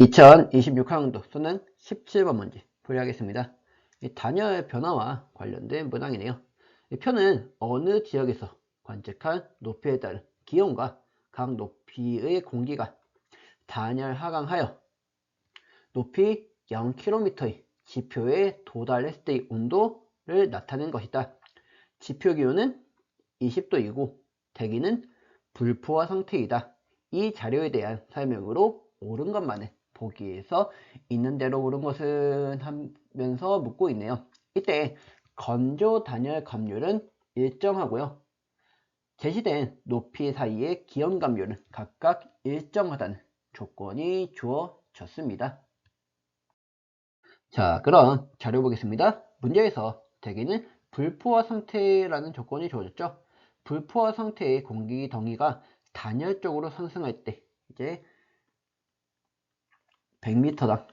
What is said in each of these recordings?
2026학년도 수능 17번 문제 풀이하겠습니다. 이 단열 변화와 관련된 문항이네요. 이 표는 어느 지역에서 관측한 높이에 따른 기온과 각 높이의 공기가 단열 하강하여 높이 0km의 지표에 도달했을 때의 온도를 나타낸 것이다. 지표 기온은 20도이고 대기는 불포화 상태이다. 이 자료에 대한 설명으로 옳은 것만을 보기에서 있는 대로 옳은 것은 하면서 묻고 있네요. 이때 건조 단열 감률은 일정하고요. 제시된 높이 사이의 기온 감률은 각각 일정하다는 조건이 주어졌습니다. 자, 그럼 자료 보겠습니다. 문제에서 대기는 불포화 상태라는 조건이 주어졌죠. 불포화 상태의 공기 덩이가 단열적으로 상승할 때 이제 100m당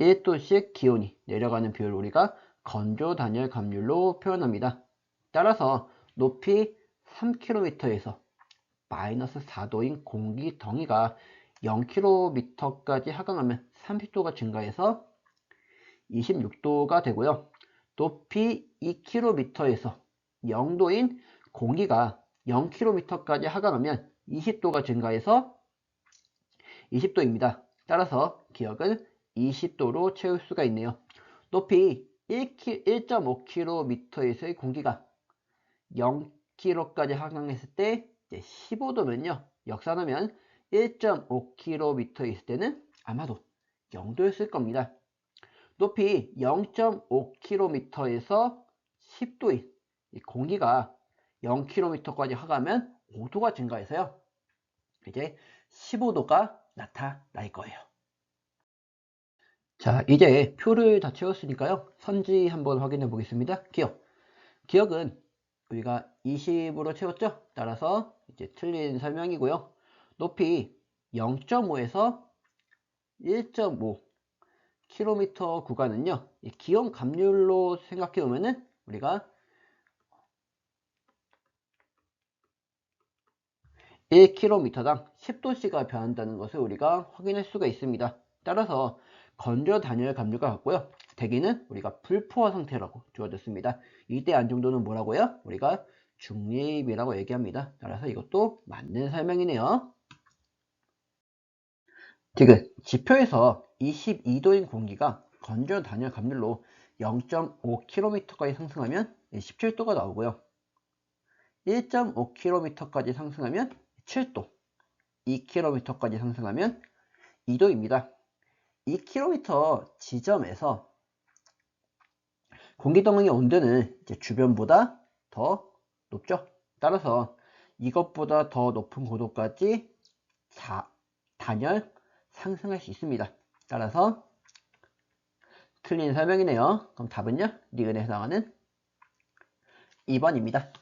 1도씩 기온이 내려가는 비율을 우리가 건조 단열 감률로 표현합니다. 따라서 높이 3km에서 마이너스 4도인 공기 덩이가 0km까지 하강하면 30도가 증가해서 26도가 되고요. 높이 2km에서 0도인 공기가 0km까지 하강하면 20도가 증가해서 20도입니다. 따라서 기억은 20도로 채울 수가 있네요. 높이 1.5km에서의 공기가 0km까지 하강했을 때 15도면요. 역산하면 1.5km 있을 때는 아마도 0도였을 겁니다. 높이 0.5km에서 10도인 공기가 0km까지 하가면 5도가 증가해서요. 이제 15도가 나타날 거예요. 자, 이제 표를 다 채웠으니까요. 선지 한번 확인해 보겠습니다. 기억. 기억은 우리가 20으로 채웠죠? 따라서 이제 틀린 설명이고요. 높이 0.5에서 1.5 km 구간은요. 기온 감률로 생각해 보면은 우리가 1km당 10도씨가 변한다는 것을 우리가 확인할 수가 있습니다. 따라서 건조 단열 감률과 같고요. 대기는 우리가 불포화 상태라고 주어졌습니다. 이때 안정도는 뭐라고요? 우리가 중립이라고 얘기합니다. 따라서 이것도 맞는 설명이네요. 지금 지표에서 22도인 공기가 건조 단열 감률로 0.5km까지 상승하면 17도가 나오고요. 1.5km까지 상승하면 7도, 2km까지 상승하면 2도입니다. 2km 지점에서 공기덩어리 온도는 주변보다 더 높죠. 따라서 이것보다 더 높은 고도까지 자, 단열 상승할 수 있습니다. 따라서 틀린 설명이네요. 그럼 답은요? 리은에 해당하는 2번입니다.